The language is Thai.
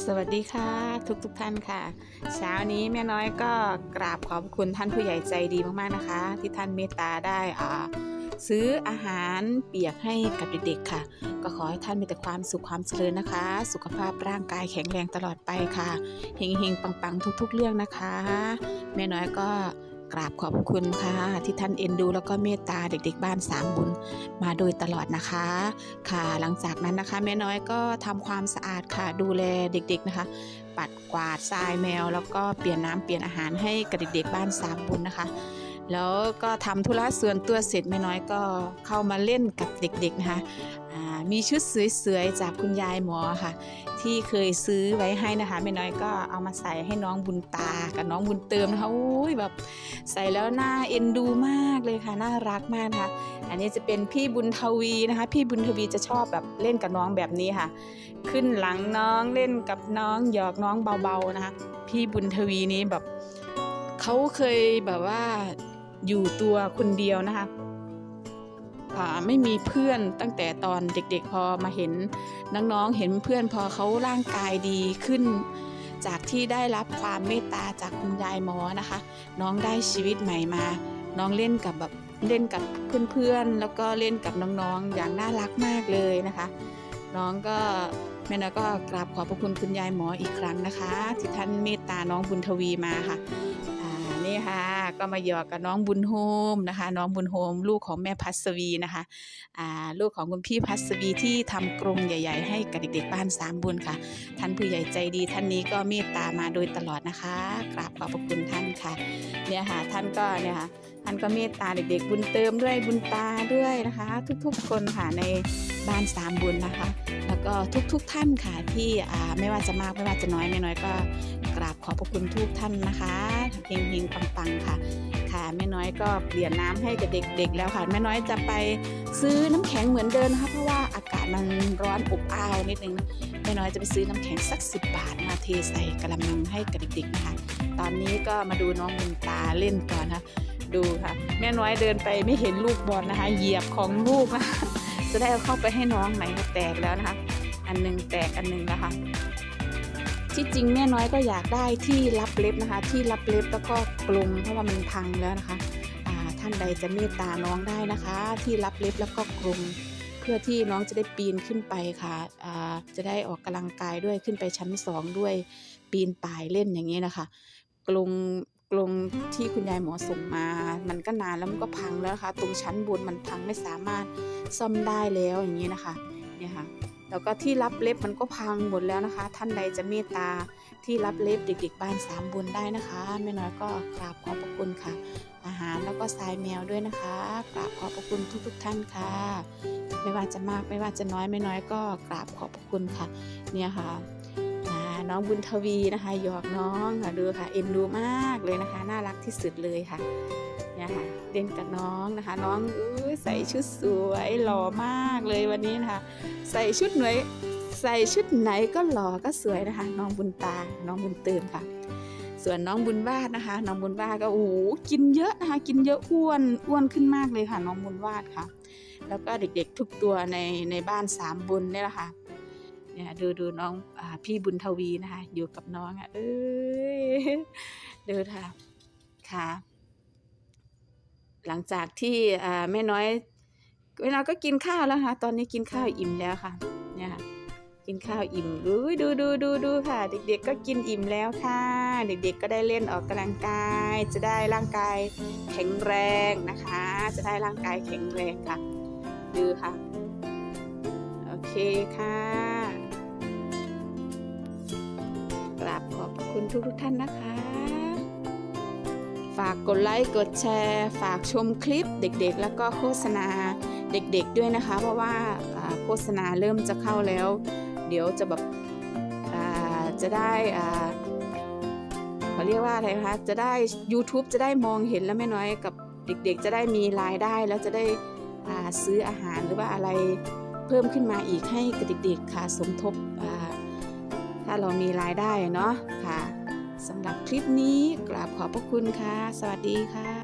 สวัสดีค่ะทุกทุกท่านค่ะ เช้านี้แม่น้อยก็กราบขอบคุณท่านผู้ใหญ่ใจดีมากๆนะคะ ที่ท่านเมตตาได้อ่าซื้ออาหารเปียกให้กับเด็กๆค่ะ ก็ขอให้ท่านมีแต่ความสุขความเจริญนะคะ สุขภาพร่างกายแข็งแรงตลอดไปค่ะเฮงๆปังๆ ทุก ๆ เรื่องนะคะ แม่น้อยก็ กราบขอบคุณค่ะ ที่ท่านเอ็นดูแล้วก็เมตตาเด็กๆบ้านสามบุญมาโดยตลอดนะคะ ค่ะหลังจากนั้นนะคะ แม่น้อยก็ทำความสะอาดค่ะดูแลเด็กๆนะคะ ปัดกวาดทรายแมว แล้วก็เปลี่ยนน้ำเปลี่ยนอาหารให้กับเด็กๆบ้านสามบุญนะคะแล้วก็ทำธุระส่วนตัวเสร็จแม่น้อยก็เข้ามาเล่นกับเด็กๆนะคะ มีชุดสวยๆ จากคุณยายหมอค่ะ ที่เคยซื้อไว้ให้นะคะแม่น้อยก็เอามาใส่ให้น้องบุญตากับน้องบุญเติมนะคะอุ้ยแบบใส่แล้วน่าเอ็นดูมากเลยค่ะน่ารักมากนะคะอันนี้จะเป็นพี่บุญทวีนะคะ พี่บุญทวีจะชอบแบบเล่นกับน้องแบบนี้ค่ะ ขึ้นหลังน้องเล่นกับน้องหยอกน้องเบาๆนะคะ พี่บุญทวีนี้แบบเขาเคยแบบว่าอยู่ตัวคนเดียวนะคะ ไม่มีเพื่อนตั้งแต่ตอนเด็กๆพอมาเห็นน้องๆเห็นเพื่อนพอเขาร่างกายดีขึ้น จากที่ได้รับความเมตตาจากคุณยายหมอนะคะ น้องได้ชีวิตใหม่มา น้องเล่นกับแบบเล่นกับเพื่อนๆ แล้วก็เล่นกับน้องๆ อย่างน่ารักมากเลยนะคะ น้องก็แม่น้อยก็กราบขอบพระคุณคุณยายหมออีกครั้งนะคะ ที่ท่านเมตตาน้องบุญทวีมาค่ะ นี่ค่ะ ก็มาหยอกกับน้องบุญโฮมนะคะ น้องบุญโฮม ลูกของแม่พัสวีนะคะอ่าลูกของคุณพี่พัสวีที่ทำกรงใหญ่ ๆ ให้กับเด็กๆบ้านสามบุญค่ะ ท่านผู้ใหญ่ใจดีท่านนี้ก็เมตตามาโดยตลอดนะคะกราบขอบพระคุณท่านค่ะเนี่ยค่ะท่านก็เนี่ยค่ะท่านก็เมตตาเด็กๆ บุญเติมด้วยบุญตาด้วยนะคะ ทุกๆคนค่ะในบ้านสามบุญนะคะ ก็ทุกๆท่านค่ะที่ไม่ว่าจะมากไม่ว่าจะน้อยไม่น้อยก็กราบขอบพระคุณทุกท่านนะคะเฮงๆปังๆค่ะ ค่ะแม่น้อยก็เปลี่ยนน้ำให้กับเด็ก ๆ แล้วค่ะแม่น้อยจะไปซื้อน้ำแข็งเหมือนเดิมนะคะเพราะว่าอากาศมันร้อนอบอ้าวนิดนึงแม่น้อยจะไปซื้อน้ำแข็งสักสิบบาทมาเทใส่กระมังให้กับเด็กๆนะคะตอนนี้ก็มาดูน้องบุญตาเล่นก่อนนะคะดูค่ะ แม่น้อยเดินไปไม่เห็นลูกบอลนะคะ เหยียบของลูกนะคะ จะได้เอาเข้าไปให้น้องไหนก็แตกแล้วนะคะ อันหนึงแตกอันหนึงนะคะที่จริงแม่น้อยก็อยากได้ที่รับเล็บนะคะ ที่รับเล็บแล้วก็กลงเพราะว่ามันพังแล้วนะคะท่านใดจะเมตตาน้องได้นะคะ ที่รับเล็บแล้วก็กลงเพื่อที่น้องจะได้ปีนขึ้นไปค่ะอ่าจะได้ออกกำลังกายด้วยขึ้นไปชั้นสองด้วยปีนป่ายเล่นอย่างนี้นะคะกลง ลงที่คุณยายหมอส่งมา มันก็นานแล้วมันก็พังแล้วนะคะตรงชั้นบนมันพังไม่สามารถซ่อมได้แล้วอย่างนี้นะคะเนี่ยค่ะแล้วก็ที่รับเล็บมันก็พังหมดแล้วนะคะ ท่านใดจะเมตตาที่รับเล็บเด็ก ๆบ้านสามบุญได้นะคะแม่น้อยก็กราบขอบพระคุณค่ะ อาหารแล้วก็ทรายแมวด้วยนะคะกราบขอบพระคุณทุก ๆ ท่านค่ะ ไม่ว่าจะมากไม่ว่าจะน้อยไม่น้อยก็กราบขอบพระคุณค่ะ เนี่ยค่ะ น้องบุญทวีนะคะ หยอกน้องค่ะดูค่ะเอ็นดูมากเลยนะคะ น่ารักที่สุดเลยค่ะเนี่ยค่ะเล่นกับน้องนะคะ น้องอใส่ชุดสวยหล่อมากเลยวันนี้นะคะ ใส่ชุดหน่วยใส่ชุดไหนก็หล่อก็สวยนะคะ น้องบุญตา น้องบุญเติมค่ะ ส่วนน้องบุญวาดนะคะ น้องบุญวาดก็โอ้โหกินเยอะนะคะ กินเยอะอ้วนอ้วนขึ้นมากเลยค่ะ น้องบุญวาดค่ะ แล้วก็เด็กๆทุกตัวในในบ้านสามบุญเนี่ยแหละค่ะ เนี่ยดูดูน้องอาพี่บุญทวีนะคะ อยู่กับน้องอะ เอ้ยดูค่ะค่ะ หลังจากที่อ่าแม่น้อยเวลาก็กินข้าวแล้วค่ะ ตอนนี้กินข้าวอิ่มแล้วค่ะ เนี่ยค่ะกินข้าวอิ่มดูดูดูดูดูค่ะ เด็กๆก็กินอิ่มแล้วค่ะ เด็กๆก็ได้เล่นออกกำลังกาย จะได้ร่างกายแข็งแรงนะคะ จะได้ร่างกายแข็งแรงค่ะ ดูค่ะ โอเคค่ะ คุณทุกๆท่านนะคะ ฝากกดไลค์กดแชร์ ฝากชมคลิปเด็กๆ แล้วก็โฆษณาเด็กๆด้วยนะคะ เพราะว่าโฆษณาเริ่มจะเข้าแล้ว เดี๋ยวจะแบบจะได้เขาเรียกว่าอะไรคะจะได้ YouTube จะได้มองเห็นแล้วไม่น้อยกับเด็กๆ จะได้มีรายได้แล้วจะได้ซื้ออาหารหรือว่าอะไรเพิ่มขึ้นมาอีกให้กับเด็กๆค่ะสมทบอ่าาเรามีรายได้เนาะค่ะสำหรับคลิปนี้กราบขอบพระคุณค่ะ สวัสดีค่ะ